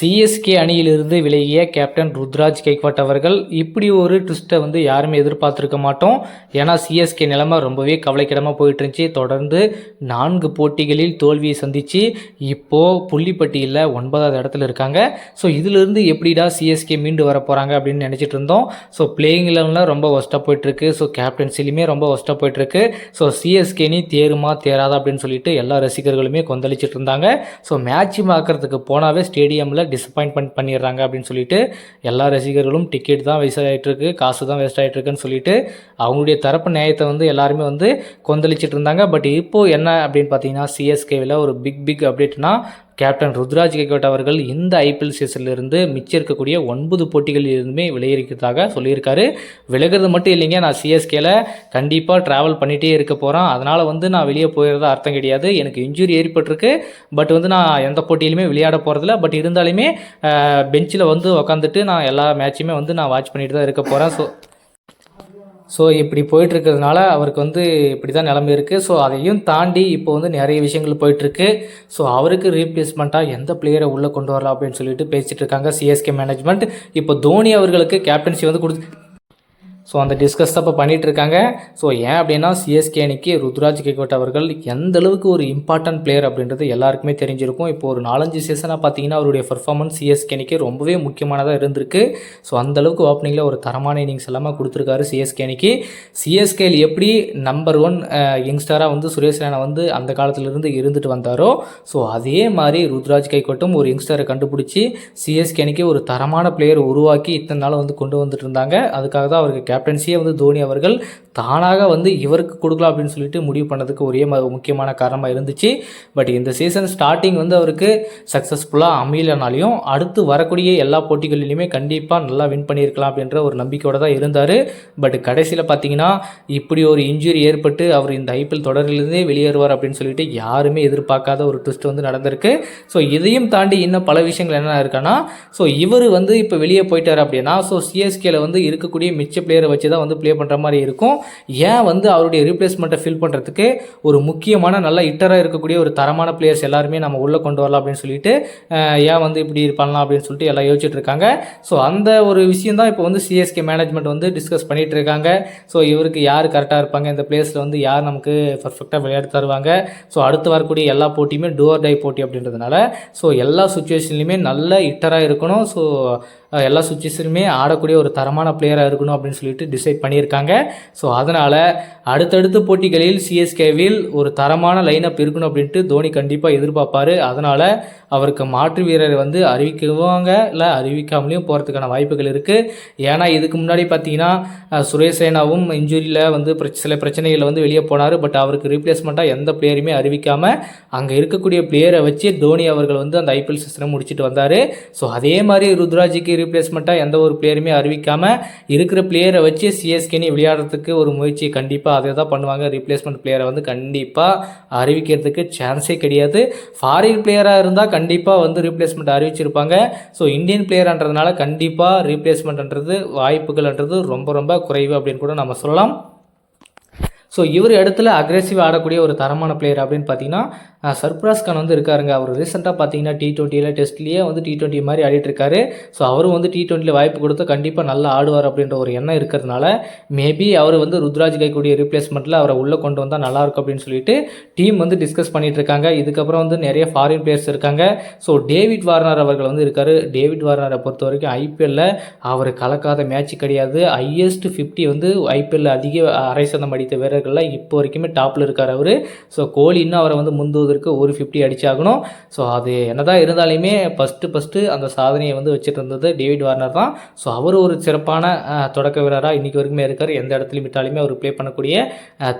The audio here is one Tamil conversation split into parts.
சிஎஸ்கே அணியிலிருந்து விலகிய கேப்டன் ருத்ராஜ் கெய்க்வாட் அவர்கள் இப்படி ஒரு ட்விஸ்ட்டை வந்து யாருமே எதிர்பார்த்துருக்க மாட்டோம். ஏன்னா சிஎஸ்கே நிலைமை ரொம்பவே கவலைக்கிடமாக போயிட்டு இருந்துச்சு தொடர்ந்து நான்கு போட்டிகளில் தோல்வியை சந்தித்து இப்போது புள்ளிப்பட்டியில் ஒன்பதாவது இடத்துல இருக்காங்க. ஸோ இதிலிருந்து எப்படிடா சிஎஸ்கே மீண்டு வர போகிறாங்க அப்படின்னு நினச்சிட்டு இருந்தோம். ஸோ பிளேயிங் லெவலில் ரொம்ப ஒஸ்ட்டாக போயிட்டுருக்கு. ஸோ கேப்டன்சிலையுமே ரொம்ப ஒஸ்ட்டாக போயிட்டுருக்கு. ஸோ சிஎஸ்கே நீ தேருமா தேராதா அப்படின்னு சொல்லிட்டு எல்லா ரசிகர்களுமே கொந்தளிச்சிட்டு இருந்தாங்க. ஸோ மேட்ச் பார்க்குறதுக்கு போனாவே ஸ்டேடியமில் டிசப்பாயின்ட்மெண்ட் பண்ணிடுறாங்க அப்படின்னு சொல்லிட்டு எல்லா ரசிகர்களும் டிக்கெட் தான் வேஸ்ட் ஆகிட்டுருக்கு காசு தான் வேஸ்ட் ஆகிட்டுருக்குன்னு சொல்லிட்டு அவங்களுடைய தரப்பு நியாயத்தை வந்து எல்லாருமே வந்து கொந்தளிச்சிட்டு இருந்தாங்க. பட் இப்போ என்ன அப்படின்னு பார்த்தீங்கன்னா சிஎஸ்கேவில் ஒரு பிக் பிக் அப்டேட்னா கேப்டன் ருத்ராஜ் கெகோட் அவர்கள் இந்த ஐபிஎல் சீசன்லேருந்து மிச்சம் இருக்கக்கூடிய ஒன்பது போட்டிகளில் இருந்துமே விளையிருக்கிறதாக சொல்லியிருக்காரு. விலகிறது மட்டும் இல்லைங்க நான் சிஎஸ்கேல கண்டிப்பாக ட்ராவல் பண்ணிகிட்டே இருக்க போகிறேன் அதனால் வந்து நான் வெளியே போயிடுறதா அர்த்தம் கிடையாது. எனக்கு இன்ஜுரி ஏற்பட்டிருக்கு. பட் வந்து நான் எந்த போட்டியிலுமே விளையாட போகிறதில்ல பட் இருந்தாலுமே பெஞ்சில் வந்து உக்காந்துட்டு நான் எல்லா மேட்சுமே வந்து நான் வாட்ச் பண்ணிட்டு தான் இருக்க போகிறேன் ஸோ ஸோ இப்படி போயிட்டுருக்கிறதுனால அவருக்கு வந்து இப்படி தான் நிலமை இருக்குது ஸோ அதையும் தாண்டி இப்போ வந்து நிறைய விஷயங்கள் போயிட்டுருக்கு. ஸோ அவருக்கு ரீப்ளேஸ்மெண்ட்டாக எந்த பிளேயரை உள்ளே கொண்டு வரலாம் அப்படின்னு சொல்லிட்டு பேசிகிட்டு இருக்காங்க சிஎஸ்கே மேனேஜ்மெண்ட் இப்போ தோனி அவர்களுக்கு கேப்டன்சி வந்து கொடுத்து ஸோ அந்த டிஸ்கஸ் அப்போ இப்போ பண்ணிகிட்டு இருக்காங்க ஸோ ஏன் அப்படின்னா சிஎஸ்கே அணிக்கு ருத்ராஜ் கெக்வட் அவர்கள் எந்த அளவுக்கு ஒரு இம்பார்ட்டன்ட் பிளேயர் அப்படின்றது எல்லாருக்குமே தெரிஞ்சிருக்கும். இப்போ ஒரு நாலஞ்சு சீசனாக பார்த்தீங்கன்னா அவருடைய பர்ஃபார்மன்ஸ் சிஎஸ்கே அணிக்கு ரொம்பவே முக்கியமானதாக இருந்திருக்கு. ஸோ அந்தளவுக்கு ஓப்பனிங்கில் ஒரு தரமான இன்னிங்ஸ் எல்லாமே கொடுத்துருக்காரு சிஎஸ்கே அணிக்கு. சிஎஸ்கேல எப்படி நம்பர் ஒன் யங்ஸ்டராக வந்து சுரேஷ் ரேனா வந்து அந்த காலத்திலிருந்து இருந்துட்டு வந்தாரோ ஸோ அதே மாதிரி ருத்ராஜ் கைக்கோட்டும் ஒரு யங்ஸ்டரை கண்டுபிடிச்சி சிஎஸ்கே அணிக்கு ஒரு தரமான பிளேயர் உருவாக்கி இத்தனை நாள் வந்து கொண்டு வந்துட்டு இருந்தாங்க. அதுக்காக தான் அவருக்கு கேப்டன்சியே வந்து தோனி அவர்கள் தானாக வந்து இவருக்கு கொடுக்கலாம் அப்படின்னு சொல்லிட்டு முடிவு பண்ணதுக்கு ஒரே முக்கியமான காரணமாக இருந்துச்சு. பட் இந்த சீசன் ஸ்டார்டிங் வந்து அவருக்கு சக்ஸஸ்ஃபுல்லாக அமையலனாலையும் அடுத்து வரக்கூடிய எல்லா போட்டிகளிலுமே கண்டிப்பாக நல்லா வின் பண்ணியிருக்கலாம் அப்படின்ற ஒரு நம்பிக்கையோடு தான் இருந்தார். பட் கடைசியில் பார்த்தீங்கன்னா இப்படி ஒரு இன்ஜுரி ஏற்பட்டு அவர் இந்த ஐபிஎல் தொடரிலிருந்தே வெளியேறுவார் அப்படின்னு சொல்லிட்டு யாருமே எதிர்பார்க்காத ஒரு ட்விஸ்ட் வந்து நடந்திருக்கு. ஸோ இதையும் தாண்டி இன்னும் பல விஷயங்கள் என்ன இருக்கான்னா ஸோ இவர் வந்து இப்போ வெளியே போயிட்டார் அப்படின்னா ஸோ சிஎஸ்கேல வந்து இருக்கக்கூடிய மிச்ச பிளேயர் வச்சு தான் வந்து ப்ளே பண்ணுற மாதிரி இருக்கும். ஏன் வந்து அவருடைய ரீப்ளேஸ்மெண்ட்டை ஃபில் பண்ணுறதுக்கு ஒரு முக்கியமான நல்ல இட்டராக இருக்கக்கூடிய ஒரு தரமான பிளேயர்ஸ் எல்லாருமே நம்ம உள்ளே கொண்டு வரலாம் அப்படின்னு சொல்லிட்டு ஏன் வந்து இப்படி பண்ணலாம் அப்படின்னு சொல்லிட்டு எல்லாம் யோசிச்சுட்டு இருக்காங்க. ஸோ அந்த ஒரு விஷயம் தான் இப்போ வந்து சிஎஸ்கே மேனேஜ்மெண்ட் வந்து டிஸ்கஸ் பண்ணிட்டு இருக்காங்க. ஸோ இவருக்கு யார் கரெக்டாக இருப்பாங்க? இந்த பிளேஸில் வந்து யார் நமக்கு பர்ஃபெக்டாக விளையாடி தருவாங்க? ஸோ அடுத்து வரக்கூடிய எல்லா போட்டியுமே டோர் டை போட்டி அப்படின்றதுனால ஸோ எல்லா சுச்சுவேஷன்லையுமே நல்ல இட்டராக இருக்கணும். ஸோ எல்லா சுச்சுவேஷனுமே ஆடக்கூடிய ஒரு தரமான பிளேயராக இருக்கணும் அப்படின்னு சொல்லிட்டு டிசைட் பண்ணியிருக்காங்க. ஸோ அதனால் அடுத்தடுத்த போட்டிகளில் சிஎஸ்கேவில் ஒரு தரமான லைனப் இருக்கணும் அப்படின்ட்டு தோனி கண்டிப்பாக எதிர்பார்ப்பார். அதனால் அவருக்கு மாற்று வீரரை வந்து அறிவிக்குவாங்க இல்லை அறிவிக்காமலேயும் போகிறதுக்கான வாய்ப்புகள் இருக்குது ஏன்னா இதுக்கு முன்னாடி பார்த்தீங்கன்னா சுரேஷ் சேனாவும் இன்ஜுரியில் வந்து பிரச்ச- சில பிரச்சனைகளில் வந்து வெளியே போனார். பட் அவருக்கு ரீப்ளேஸ்மெண்ட்டாக எந்த பிளேயருமே அறிவிக்காமல் அங்கே இருக்கக்கூடிய பிளேயரை வச்சு தோனி அவர்கள் வந்து அந்த ஐபிஎல் சீசனை முடிச்சுட்டு வந்தார். ஸோ அதே மாதிரி ருத்ராஜுக்கு ரீப்ளேஸ்மெண்ட்டாக எந்த ஒரு பிளேயருமே அறிவிக்காமல் இருக்கிற பிளேயரை வச்சு சிஎஸ்கேனி விளையாடுறதுக்கு ஒரு முயற்சி கண்டிப்பாக அதை தான் பண்ணுவாங்க. ரீப்ளேஸ்மெண்ட் பிளேயரை வந்து கண்டிப்பாக அறிவிக்கிறதுக்கு சான்ஸே கிடையாது. ஃபாரின் பிளேயராக இருந்தால் கண்டிப்பாக வந்து ரீப்ளேஸ்மெண்ட் அறிவிச்சிருப்பாங்க. ஸோ இந்தியன் பிளேயர்ன்றதுனால கண்டிப்பாக ரீப்ளேஸ்மெண்ட்ன்றது வாய்ப்புகள்ன்றது ரொம்ப ரொம்ப குறைவு அப்படின்னு கூட நம்ம சொல்லலாம். ஸோ இவர் இடத்துல அக்ரெசிவ் ஆடக்கூடிய ஒரு தரமான பிளேயர் அப்படின்னு பார்த்தீங்கன்னா சர்ப்ராஸ் கான் வந்து இருக்காருங்க. அவர் ரீசெண்டாக பார்த்தீங்கன்னா டி டுவெண்ட்டியில் டெஸ்ட்லேயே வந்து டி டுவெண்ட்டி மாதிரி ஆடிட்டுருக்காரு ஸோ அவரும் வந்து டி டுவெண்ட்டியில் வாய்ப்பு கொடுத்து கண்டிப்பாக நல்லா ஆடுவார் அப்படின்ற ஒரு எண்ணம் இருக்கிறதுனால மேபி அவர் வந்து ருத்ராஜ் கைக்கூடிய ரீப்ளேஸ்மெண்ட்டில் அவரை உள்ளே கொண்டு வந்தால் நல்லாயிருக்கும் அப்படின்னு சொல்லிட்டு டீம் வந்து டிஸ்கஸ் பண்ணிகிட்டு இருக்காங்க. இதுக்கப்புறம் வந்து நிறைய ஃபாரின் பிளேயர்ஸ் இருக்காங்க. ஸோ டேவிட் வார்னர் அவர்கள் வந்து இருக்கார். டேவிட் வார்னரை பொறுத்த வரைக்கும் ஐபிஎல்லில் அவர் கலக்காத மேட்ச் கிடையாது. ஹையஸ்ட் ஃபிஃப்டி வந்து ஐபிஎல்லில் அதிக அரை சதம் அடித்த வீரர்களில் இப்போ வரைக்குமே டாப்பில் இருக்கார் அவர். ஸோ கோலி இன்னும் அவரை வந்து முந்துவதற்கு ஒரு ஃபிஃப்டி அடிச்சாகணும் ஸோ அது என்னதான் இருந்தாலுமே ஃபஸ்ட்டு ஃபஸ்ட்டு அந்த சாதனையை வந்து வச்சுட்டு இருந்தது டேவிட் வார்னர் தான். ஸோ அவர் ஒரு சிறப்பான தொடக்க வீரராக இன்றைக்கி வரைக்குமே இருக்கார். எந்த இடத்துலையும் விட்டாலுமே அவர் ப்ளே பண்ணக்கூடிய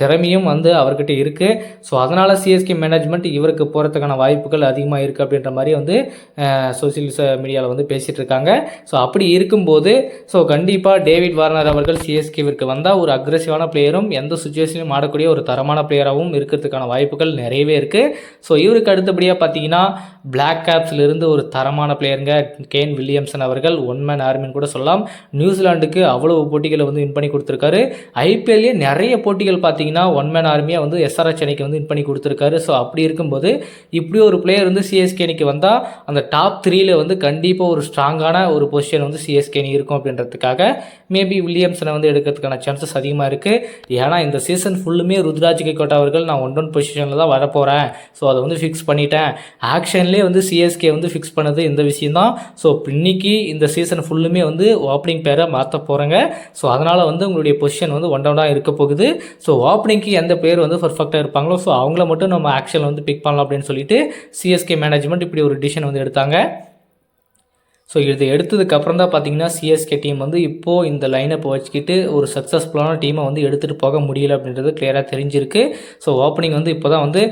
திறமையும் வந்து அவர்கிட்ட இருக்குது ஸோ அதனால் சிஎஸ்கே மேனேஜ்மெண்ட் இவருக்கு போகிறதுக்கான வாய்ப்புகள் அதிகமாக இருக்குது அப்படின்ற மாதிரி வந்து சோசியல் மீடியாவில் வந்து பேசிகிட்டு இருக்காங்க. ஸோ அப்படி இருக்கும்போது ஸோ கண்டிப்பாக டேவிட் வார்னர் அவர்கள் சிஎஸ்கேவிற்கு வந்தால் ஒரு அக்ரெசிவான பிளேயரும் எந்த சுச்சுவேஷனிலும் ஆடக்கூடிய ஒரு தரமான பிளேயராகவும் இருக்கிறதுக்கான வாய்ப்புகள் நிறையவே இருக்குது ஸோ இவருக்கு அடுத்தபடியாக பார்த்தீங்கன்னா பிளாக் கேப்ஸ்லேருந்து ஒரு தரமான பிளேயருங்க கேன் வில்லியம்சன் அவர்கள் ஒன் மேன் ஆர்மின்னு கூட சொல்லலாம். நியூசிலாண்டுக்கு அவ்வளவு போட்டிகளை வந்து வின் பண்ணி கொடுத்துருக்காரு. ஐபிஎல்லே நிறைய போட்டிகள் பார்த்தீங்கன்னா ஒன் மேன் ஆர்மியாக வந்து எஸ்ஆர்எஸ் அணிக்கு வந்து வின் பண்ணி கொடுத்துருக்காரு. ஸோ அப்படி இருக்கும்போது இப்படி ஒரு பிளேயர் வந்து சிஎஸ்கே அணிக்கு வந்தால் அந்த டாப் த்ரீல வந்து கண்டிப்பாக ஒரு ஸ்ட்ராங்கான ஒரு பொசிஷன் வந்து சிஎஸ்கே அணி இருக்கும் அப்படின்றதுக்காக மேபி வில்லியம்சனை வந்து எடுக்கிறதுக்கான சான்சஸ் அதிகமாக இருக்குது ஏன்னா இந்த சீசன் ஃபுல்லுமே ருத்ராஜ் கைக்கோட்டா அவர்கள் நான் ஒன் ஒன் பொசிஷனில் தான் வரப்போகிறேன் ஸோ அதை வந்து ஃபிக்ஸ் பண்ணிட்டேன். ஆக்ஷன்லேயே வந்து சிஎஸ்கே வந்து ஃபிக்ஸ் பண்ணது இந்த விஷயம் தான் ஸோ இன்னைக்கு இந்த சீசன் ஃபுல்லுமே வந்து ஓப்பனிங் பேரை மாற்ற போகிறேங்க ஸோ அதனால் வந்து உங்களுடைய பொசிஷன் வந்து ஒன் டவுனாக இருக்க போகுது. ஸோ ஓப்பனிங்க்கு எந்த பேர் வந்து பர்ஃபெக்டாக இருப்பாங்களோ ஸோ அவங்கள மட்டும் நம்ம ஆக்ஷனில் வந்து பிக் பண்ணலாம் அப்படின்னு சொல்லிட்டு சிஎஸ்கே மேனேஜ்மெண்ட் இப்படி ஒரு டிசிஷன் வந்து எடுத்தாங்க. ஸோ இதை எடுத்ததுக்கு அப்புறம் தான் பார்த்தீங்கன்னா சிஎஸ்கே டீம் வந்து இப்போது இந்த லைனப்பை வச்சுக்கிட்டு ஒரு சக்ஸஸ்ஃபுல்லான டீமை வந்து எடுத்துகிட்டு போக முடியல அப்படின்றது கிளியராக தெரிஞ்சிருக்கு. ஸோ ஓப்பனிங் வந்து இப்போ தான் வந்து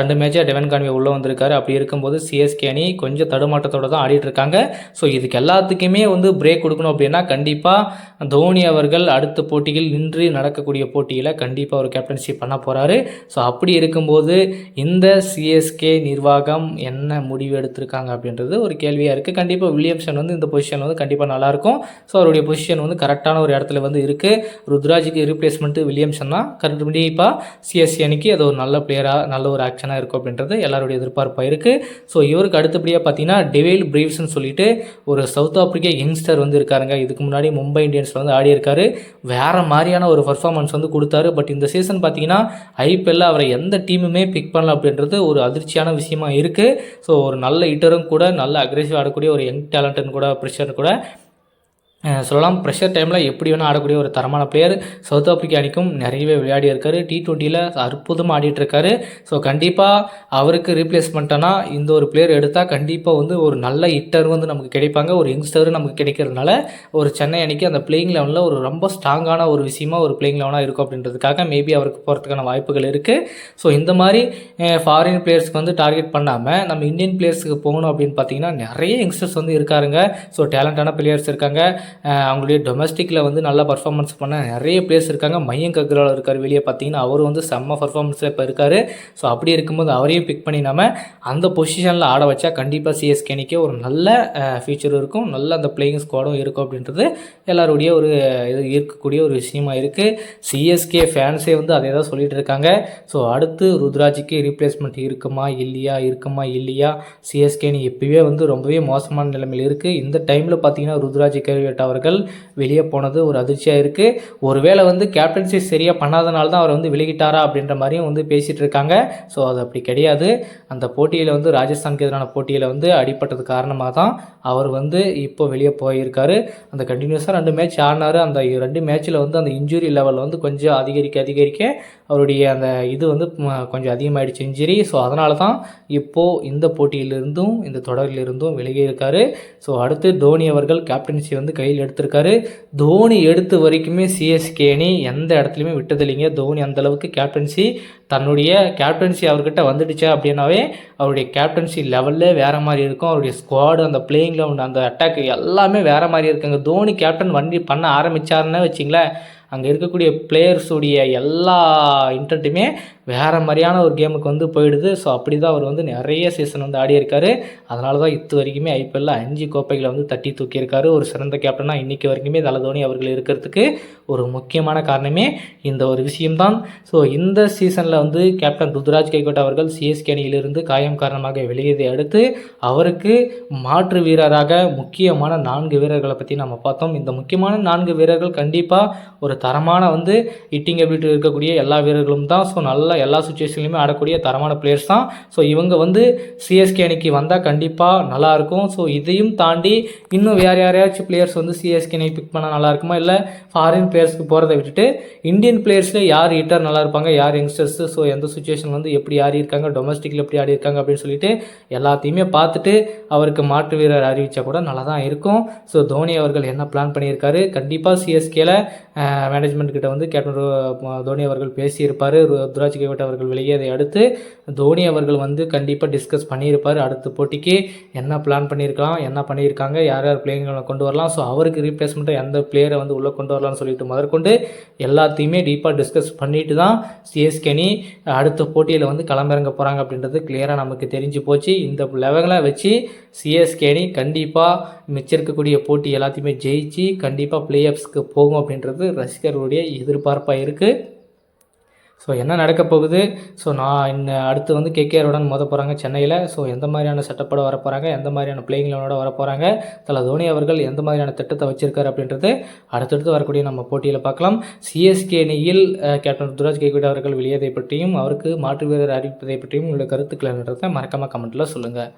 ரெண்டு மேட்சாக டெவன் கான்வே உள்ளே வந்திருக்காரு. அப்படி இருக்கும்போது சிஎஸ்கே அணி கொஞ்சம் தடுமாட்டத்தோடு தான் ஆடிட்டு இருக்காங்க. ஸோ இதுக்கு எல்லாத்துக்குமே வந்து பிரேக் கொடுக்கணும் அப்படின்னா கண்டிப்பாக தோனி அவர்கள் அடுத்த போட்டியில் நின்று நடக்கக்கூடிய போட்டியில் கண்டிப்பாக ஒரு கேப்டன்ஷிப் பண்ண போகிறாரு ஸோ அப்படி இருக்கும்போது இந்த சிஎஸ்கே நிர்வாகம் என்ன முடிவு எடுத்திருக்காங்க அப்படின்றது ஒரு கேள்வியாக இருக்குது கண்டிப்பாக வில்லியம்சன் வந்து இந்த பொசிஷன் வந்து கண்டிப்பாக நல்லாயிருக்கும். ஸோ அவருடைய பொசிஷன் வந்து கரெக்டான ஒரு இடத்துல வந்து இருக்குது ருத்ராஜுக்கு ரீப்ளேஸ்மெண்ட்டு வில்லியம்சன் தான். கண்டிப்பாக சிஎஸ்சி அணிக்கு அது ஒரு நல்ல பிளேயராக நல்ல ஒரு ஆக்ஷனாக இருக்கும் அப்படின்றது எல்லாருடைய எதிர்பார்ப்பாக இருக்குது ஸோ இவருக்கு அடுத்தபடியாக பார்த்தீங்கன்னா டெவேல் பிரீவ்ஸ்னு சொல்லிட்டு ஒரு சவுத் ஆப்பிரிக்கா யங்ஸ்டர் வந்து இருக்காருங்க. இதுக்கு முன்னாடி மும்பை இந்தியன்ஸில் வந்து ஆடி இருக்காரு. மாதிரியான ஒரு பர்ஃபார்மன்ஸ் வந்து கொடுத்தாரு. பட் இந்த சீசன் பார்த்தீங்கன்னா ஐபிஎல்லில் அவரை எந்த டீமுமே பிக் பண்ணல அப்படின்றது ஒரு அதிர்ச்சியான விஷயமா இருக்குது ஸோ ஒரு நல்ல ஹிட்டரும் கூட நல்ல அக்ரெசிவ் ஆடக்கூடிய ஒரு யங் டேலண்ட் கூட ப்ரெஷர் கூட அஹ் சொல்லலாம் ப்ரெஷர் டைமில் எப்படி வேணால் ஆடக்கூடிய ஒரு தரமான பிளேயர் சவுத் ஆப்பிரிக்கா அணிக்கும் நிறையவே விளையாடி இருக்காரு. டி டுவெண்ட்டியில் அற்புதமாக ஆடிட்டு இருக்காரு. ஸோ கண்டிப்பாக அவருக்கு ரீப்ளேஸ்மெண்ட்டானா இந்த ஒரு பிளேயர் எடுத்தால் கண்டிப்பாக வந்து ஒரு நல்ல ஹிட்டர் வந்து நமக்கு கிடைப்பாங்க. ஒரு யங்ஸ்டர் நமக்கு கிடைக்கிறதுனால ஒரு சென்னை அணிக்கு அந்த பிளேயிங் லெவனில் ஒரு ரொம்ப ஸ்ட்ராங்கான ஒரு விஷயமா ஒரு பிளேயிங் லெவனாக இருக்கும் அப்படின்றதுக்காக மேபி அவருக்கு போகிறதுக்கான வாய்ப்புகள் இருக்குது ஸோ இந்த மாதிரி ஃபாரின் பிளேயர்ஸ்க்கு வந்து டார்கெட் பண்ணாமல் நம்ம இந்தியன் பிளேயர்ஸுக்கு போகணும் அப்படின்னு பார்த்தீங்கன்னா நிறைய யங்ஸ்டர்ஸ் வந்து இருக்காருங்க. ஸோ டேலண்டான பிளேயர்ஸ் இருக்காங்க. அவங்களுடைய டொமஸ்டிக்கில் வந்து நல்லா பர்ஃபார்மன்ஸ் பண்ண நிறைய பிளேயர்ஸ் இருக்காங்க. மையம் கக்ரால் இருக்கார் வெளியே பார்த்தீங்கன்னா அவர் வந்து செம்ம பர்ஃபார்மன்ஸில் இப்போ இருக்கார். ஸோ அப்படி இருக்கும்போது அவரையும் பிக் பண்ணி நம்ம அந்த பொசிஷனில் ஆட வச்சா கண்டிப்பாக சிஎஸ்கேனிக்கே ஒரு நல்ல ஃபியூச்சர் இருக்கும். நல்ல அந்த பிளேயிங் ஸ்குவாடும் இருக்கும் அப்படின்றது எல்லாருடைய ஒரு இது இருக்கக்கூடிய ஒரு விஷயமா இருக்குது சிஎஸ்கே ஃபேன்ஸே வந்து அதே தான் சொல்லிட்டு இருக்காங்க. ஸோ அடுத்து ருத்ராஜுக்கு ரீப்ளேஸ்மெண்ட் இருக்குமா இல்லையா இருக்குமா இல்லையா? சிஎஸ்கேனி அணி எப்பவே வந்து ரொம்பவே மோசமான நிலைமையில் இருக்குது இந்த டைமில் பார்த்தீங்கன்னா ருத்ராஜ் கேள்வியட் அவர்கள் வெளியே போனது ஒரு அதிர்ச்சியாக இருக்குது ஒருவேளை வந்து கேப்டன்சி சரியாக பண்ணாதனால தான் அவர் வந்து விலகிட்டாரா அப்படின்ற மாதிரியும் வந்து பேசிகிட்டு இருக்காங்க. ஸோ அது அப்படி கிடையாது. அந்த போட்டியில் வந்து ராஜஸ்தானுக்கு எதிரான போட்டியில் வந்து அடிப்பட்டது காரணமாக தான் அவர் வந்து இப்போ வெளியே போயிருக்காரு. அந்த கண்டினியூஸாக ரெண்டு மேட்ச் ஆடினார். அந்த ரெண்டு மேட்ச்சில் வந்து அந்த இன்ஜுரி லெவல் வந்து கொஞ்சம் அதிகரிக்க அதிகரிக்க அவருடைய அந்த இது வந்து கொஞ்சம் அதிகமாகிடுச்சு இன்ஜுரி ஸோ அதனால தான் இப்போது இந்த போட்டியிலிருந்தும் இந்த தொடரிலிருந்தும் விலகி இருக்காரு ஸோ அடுத்து தோனி அவர்கள் கேப்டன்சி வந்து கை கையில் எடுத்திருக்காரு. தோனி எடுத்த வரைக்குமே சிஎஸ்கே அணி எந்த இடத்துலையுமே விட்டதில்லைங்க. தோனி அந்தளவுக்கு கேப்டன்சி தன்னுடைய கேப்டன்சி அவர்கிட்ட வந்துடுச்சு அப்படின்னாவே அவருடைய கேப்டன்சி லெவல்லே வேறு மாதிரி இருக்கும். அவருடைய ஸ்குவாடு அந்த பிளேயிங் கிரவுண்ட் அந்த அட்டாக் எல்லாமே வேறு மாதிரி இருக்குங்க. தோனி கேப்டன் வண்டி பண்ண ஆரம்பித்தாருன்னு வச்சிங்களேன். அங்கே இருக்கக்கூடிய பிளேயர்ஸுடைய எல்லா இன்டர்ட்டுமே வேறு மாதிரியான ஒரு கேமுக்கு வந்து போயிடுது. ஸோ அப்படி தான் அவர் வந்து நிறைய சீசன் வந்து ஆடி இருக்காரு அதனால தான் இது வரைக்குமே ஐபிஎல்ல அஞ்சு கோப்பைகளை வந்து தட்டி தூக்கியிருக்காரு. ஒரு சிறந்த கேப்டனாக இன்றைக்கி வரைக்குமே தலதோனி அவர்கள் இருக்கிறதுக்கு ஒரு முக்கியமான காரணமே இந்த ஒரு விஷயம்தான். ஸோ இந்த சீசனில் வந்து கேப்டன் ருத்ராஜ் கைகோட் அவர்கள் சிஎஸ்கே அணியிலிருந்து காயம் காரணமாக வெளியேறதை அடுத்து அவருக்கு மாற்று வீரராக முக்கியமான நான்கு வீரர்களை பற்றி நம்ம பார்த்தோம். இந்த முக்கியமான நான்கு வீரர்கள் கண்டிப்பாக ஒரு தரமான வந்து ஹிட்டிங் எபிலிட்டி இருக்கக்கூடிய எல்லா வீரர்களும் தான். ஸோ நல்ல எல்லா சுச்சுவேஷன்லையுமே ஆடக்கூடிய தரமான பிளேயர்ஸ் தான். ஸோ இவங்க வந்து சிஎஸ்கே அணிக்கு வந்தால் கண்டிப்பாக நல்லாயிருக்கும் ஸோ இதையும் தாண்டி இன்னும் வேறு யாரையாச்சும் பிளேயர்ஸ் வந்து சிஎஸ்கே அணி பிக் பண்ணால் நல்லா இருக்குமா? இல்லை ஃபாரின் பிளேயர்ஸ்க்கு போகிறத விட்டுட்டு இந்தியன் பிளேயர்ஸில் யார் ஹிட்டர் நல்லா இருப்பாங்க யார் யங்ஸ்டர்ஸ் ஸோ எந்த சுச்சுவேஷன் வந்து எப்படி ஆடி இருக்காங்க டொமஸ்டிக்கில் எப்படி ஆடி இருக்காங்க அப்படின்னு சொல்லிட்டு எல்லாத்தையுமே பார்த்துட்டு அவருக்கு மாற்று வீரர் அறிவித்தா கூட நல்லா தான் இருக்கும். ஸோ தோனி அவர்கள் என்ன பிளான் பண்ணியிருக்காரு? கண்டிப்பாக சிஎஸ்கேல மேனேஜ்மெண்ட் கிட்ட வந்து கேப்டன் தோனி அவர்கள் பேசியிருப்பார். ருத்ராஜ் கேவட் அவர்கள் வெளியேறதை அடுத்து தோனி அவர்கள் வந்து கண்டிப்பாக டிஸ்கஸ் பண்ணியிருப்பார் அடுத்த போட்டிக்கு. என்ன பிளான் பண்ணியிருக்கலாம் என்ன பண்ணியிருக்காங்க யார் யார் பிளேயர்களை கொண்டு வரலாம். ஸோ அவருக்கு ரீப்ளேஸ்மெண்ட்டாக எந்த பிளேயரை வந்து உள்ளே கொண்டு வரலாம்னு சொல்லிட்டு முதற்கொண்டு எல்லாத்தையுமே டீப்பாக டிஸ்கஸ் பண்ணிட்டு தான் சிஎஸ்கேனி அடுத்த போட்டியில் வந்து களமிறங்க போகிறாங்க அப்படின்றது கிளியராக நமக்கு தெரிஞ்சு போச்சு. இந்த லெவலை வச்சு சிஎஸ்கேனி கண்டிப்பாக மிச்சம் இருக்கக்கூடிய போட்டி எல்லாத்தையுமே ஜெயிச்சு கண்டிப்பாக பிளே ஆஃப்ஸ்க்கு போகும் அப்படின்றது ரசிகர்களுடைய எதிர்பார்ப்பாக இருக்குது ஸோ என்ன நடக்க போகுது? ஸோ நான் இன்னும் அடுத்து வந்து கேகேஆருடன் மோத போகிறாங்க சென்னையில். ஸோ எந்த மாதிரியான செட்டப்போட வர போகிறாங்க எந்த மாதிரியான பிளேயிங்களோட வர போகிறாங்க தல தோனி அவர்கள் எந்த மாதிரியான திட்டத்தை வச்சிருக்காரு அப்படின்றது அடுத்தடுத்து வரக்கூடிய நம்ம போட்டியில் பார்க்கலாம். சிஎஸ்கே அணியில் கேப்டன் துராஜ் கேக்விட் அவர்கள் வெளியேதை பற்றியும் அவருக்கு மாற்று வீரர் அறிவிப்பதை பற்றியும் உங்களுடைய கருத்துக்களை மறக்காமல் கமெண்ட்டில் சொல்லுங்கள்